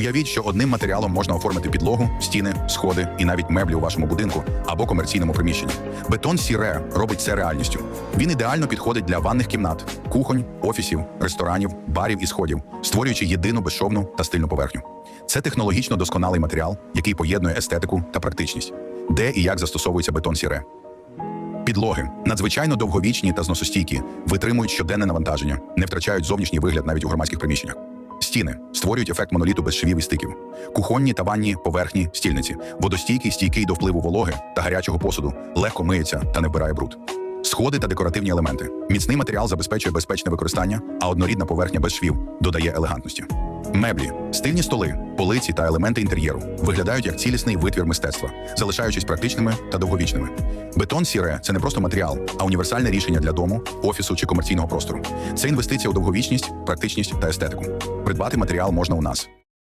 Уявіть, що одним матеріалом можна оформити підлогу, стіни, сходи і навіть меблі у вашому будинку або комерційному приміщенні. Бетон Сіре робить це реальністю. Він ідеально підходить для ванних кімнат, кухонь, офісів, ресторанів, барів і сходів, створюючи єдину безшовну та стильну поверхню. Це технологічно досконалий матеріал, який поєднує естетику та практичність. Де і як застосовується бетон Сіре? Підлоги надзвичайно довговічні та зносостійкі, витримують щоденне навантаження, не втрачають зовнішній вигляд навіть у громадських приміщеннях. Стіни створюють ефект моноліту без швів і стиків. Кухонні та ванні поверхні стільниці, водостійкий, стійкий до впливу вологи та гарячого посуду, легко миється та не вбирає бруд. Сходи та декоративні елементи. Міцний матеріал забезпечує безпечне використання, а однорідна поверхня без швів додає елегантності. Меблі, стильні столи, полиці та елементи інтер'єру виглядають як цілісний витвір мистецтва, залишаючись практичними та довговічними. Бетон сіре це не просто матеріал, а універсальне рішення для дому, офісу чи комерційного простору. Це інвестиція у довговічність, практичність та естетику. Придбати матеріал можна у нас.